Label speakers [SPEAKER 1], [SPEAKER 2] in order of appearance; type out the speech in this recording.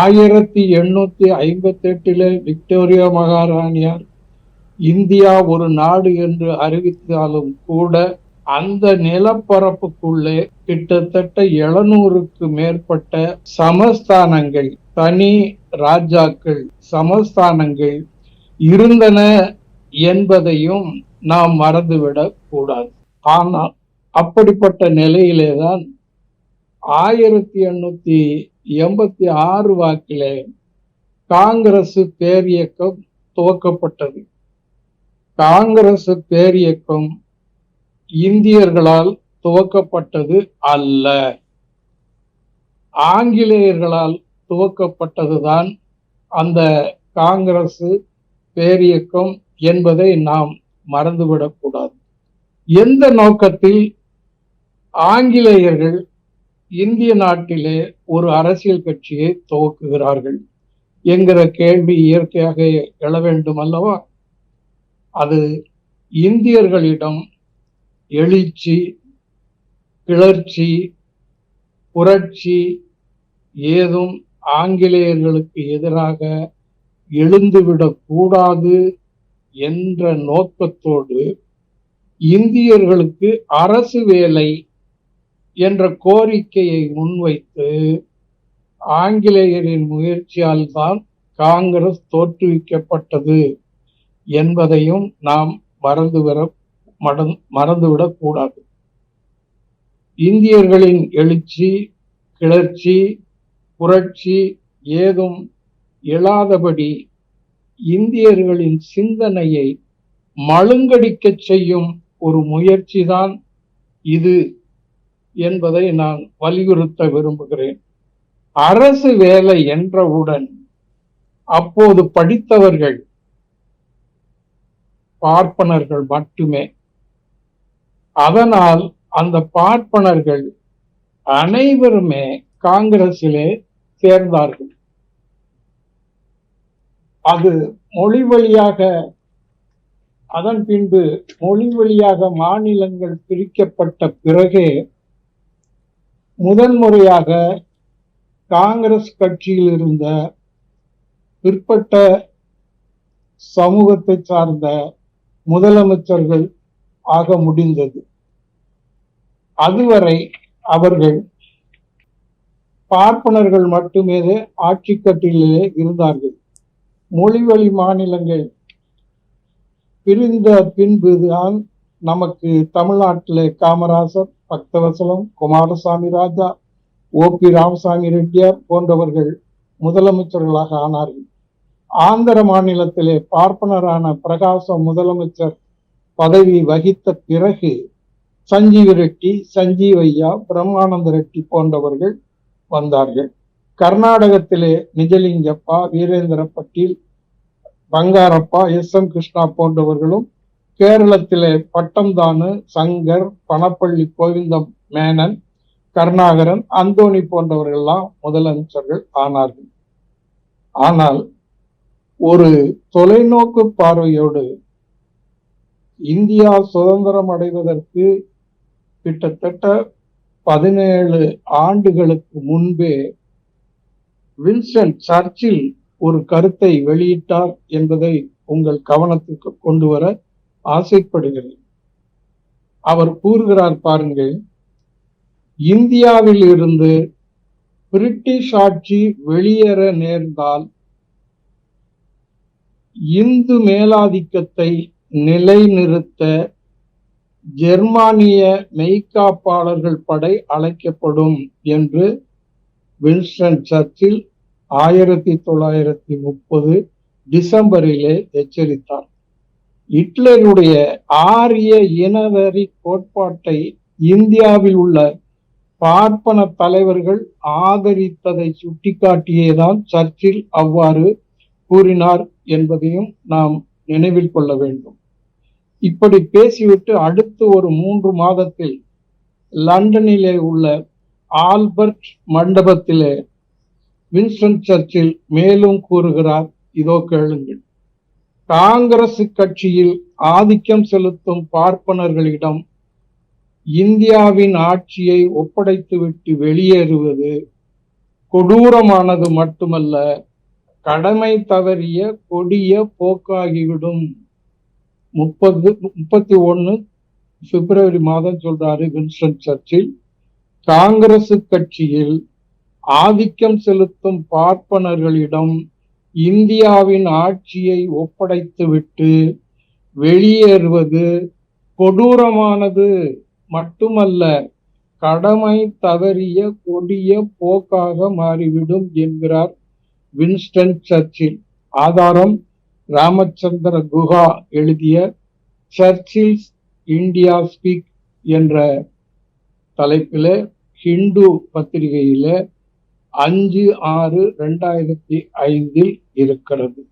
[SPEAKER 1] ஆயிரத்தி எண்ணூத்தி ஐம்பத்தி எட்டுல விக்டோரியா மகாராணியார் இந்தியா ஒரு நாடு என்று அறிவித்தாலும் கூட அந்த நிலப்பரப்புக்குள்ளே கிட்டத்தட்ட எழுநூறுக்கு மேற்பட்ட சமஸ்தானங்கள் தனி ராஜாக்கள் சமஸ்தானங்கள் இருந்தன என்பதையும் நாம் மறந்துவிடக் கூடாது ஆனால் அப்படிப்பட்ட நிலையிலே தான் ஆயிரத்தி எண்ணூத்தி எண்பத்தி ஆறு வாக்கிலே காங்கிரசு பேரியக்கம் துவக்கப்பட்டது காங்கிரசு பேரியக்கம் இந்தியர்களால் துவக்கப்பட்டது அல்ல ஆங்கிலேயர்களால் துவக்கப்பட்டதுதான் அந்த காங்கிரஸ் பேரியக்கம் என்பதை நாம் மறந்துவிடக்கூடாது எந்த நோக்கத்தில் ஆங்கிலேயர்கள் இந்திய நாட்டிலே ஒரு அரசியல் கட்சியை துவக்குகிறார்கள் என்கிற கேள்வி இயற்கையாக எழ வேண்டும் அல்லவா அது இந்தியர்களிடம் எழுச்சி கிளர்ச்சி புரட்சி ஏதும் ஆங்கிலேயர்களுக்கு எதிராக எழுந்துவிடக்கூடாது என்ற நோக்கத்தோடு இந்தியர்களுக்கு அரசு வேலை என்ற கோரிக்கையை முன்வைத்து ஆங்கிலேயரின் முயற்சியால் தான் காங்கிரஸ் தோற்றுவிக்கப்பட்டது என்பதையும் நாம் மறந்துவிட மறந்துவிடக் கூடாது இந்தியர்களின் எழுச்சி கிளர்ச்சி புரட்சி ஏதும் இழாதபடி இந்தியர்களின் சிந்தனையை மழுங்கடிக்கச் செய்யும் ஒரு முயற்சிதான் இது என்பதை நான் வலியுறுத்த விரும்புகிறேன் அரசு வேலை என்றவுடன் அப்போது படித்தவர்கள் பார்ப்பனர்கள் மட்டுமே அதனால் அந்த பார்ப்பனர்கள் அனைவருமே காங்கிரசிலே சேர்ந்தார்கள் அது மொழி வழியாக அதன் பின்பு மொழி வழியாக மாநிலங்கள் பிரிக்கப்பட்ட பிறகே முதன்முறையாக காங்கிரஸ் கட்சியில் இருந்த பிற்பட்ட சமூகத்தை சார்ந்த முதலமைச்சர்கள் ஆக முடிந்தது அதுவரை அவர்கள் பார்ப்பனர்கள் மட்டுமே ஆட்சி கட்டிலே இருந்தார்கள் மொழிவழி மாநிலங்கள் பிரிந்த பின்புதான் நமக்கு தமிழ்நாட்டில் காமராசர் பக்தவசலம் குமாரசாமி ராஜா ஓ பி ராமசாமி ரெட்டியார் போன்றவர்கள் முதலமைச்சர்களாக ஆனார்கள் ஆந்திர மாநிலத்திலே பார்ப்பனரான பிரகாசம் முதலமைச்சர் பதவி வகித்த பிறகு சஞ்சீவ ரெட்டி சஞ்சீவையா பிரம்மானந்த ரெட்டி போன்றவர்கள் வந்தார்கள் கர்நாடகத்திலே நிஜலிங்கப்பா வீரேந்திர பட்டீல் பங்காரப்பா எஸ் எம் கிருஷ்ணா போன்றவர்களும் கேரளத்திலே பட்டம்தானு சங்கர் பணப்பள்ளி கோவிந்த மேனன் கருணாகரன் அந்தோணி போன்றவர்கள்லாம் முதலமைச்சர்கள் ஆனார்கள் ஆனால் ஒரு தொலைநோக்கு பார்வையோடு இந்தியா சுதந்திரம் அடைவதற்கு கிட்டத்தட்ட பதினேழு ஆண்டுகளுக்கு முன்பே வின்சென்ட் சர்ச்சில் ஒரு கருத்தை வெளியிட்டார் என்பதை உங்கள் கவனத்திற்கு கொண்டு வர ஆசைப்படுகிறேன் அவர் கூறுகிறார் பாருங்கள் இந்தியாவில் இருந்து பிரிட்டிஷ் ஆட்சி வெளியேற நேர்ந்தால் இந்து மேலாதிக்கத்தை நிலைநிறுத்த ஜெர்மானிய மெய்காப்பாளர்கள் படை அழைக்கப்படும் என்று வின்ஸ்டன் சர்ச்சில் ஆயிரத்தி தொள்ளாயிரத்தி முப்பது டிசம்பரிலே எச்சரித்தார் ஹிட்லருடைய ஆரிய இனவெறி கோட்பாட்டை இந்தியாவில் உள்ள பார்ப்பன தலைவர்கள் ஆதரித்ததை சுட்டிக்காட்டியேதான் சர்ச்சில் அவ்வாறு கூறினார் என்பதையும் நாம் நினைவில் கொள்ள வேண்டும் இப்படி பேசிவிட்டு அடுத்து ஒரு மூன்று மாதத்தில் லண்டனிலே உள்ள ஆல்பர்ட் மண்டபத்திலே வின்ஸ்டன் சர்ச்சில் மேலும் கூறுகிறார் இதோ கேளுங்கள் காங்கிரஸ் கட்சியில் ஆதிக்கம் செலுத்தும் பார்ப்பனர்களிடம் இந்தியாவின் ஆட்சியை ஒப்படைத்துவிட்டு வெளியேறுவது கொடூரமானது மட்டுமல்ல கடமை தவறிய கொடிய போக்காகிவிடும் முப்பது முப்பத்தி ஒன்று பிப்ரவரி மாதம் சொல்றாரு வின்ஸ்டன் சர்ச்சில் காங்கிரசு கட்சியில் ஆதிக்கம் செலுத்தும் பார்ப்பனர்களிடம் இந்தியாவின் ஆட்சியை ஒப்படைத்துவிட்டு வெளியேறுவது கொடூரமானது மட்டுமல்ல கடமை தவறிய கொடிய போக்காக மாறிவிடும் என்கிறார் வின்ஸ்டன் சர்ச்சில் ஆதாரம் ராமச்சந்திர குஹா எழுதிய சர்ச்சில்ஸ் இந்தியா ஸ்பீக் என்ற தலைப்பில் ஹிந்து பத்திரிகையில் அஞ்சு ஆறு ரெண்டாயிரத்தி ஐந்தில் இருக்கிறது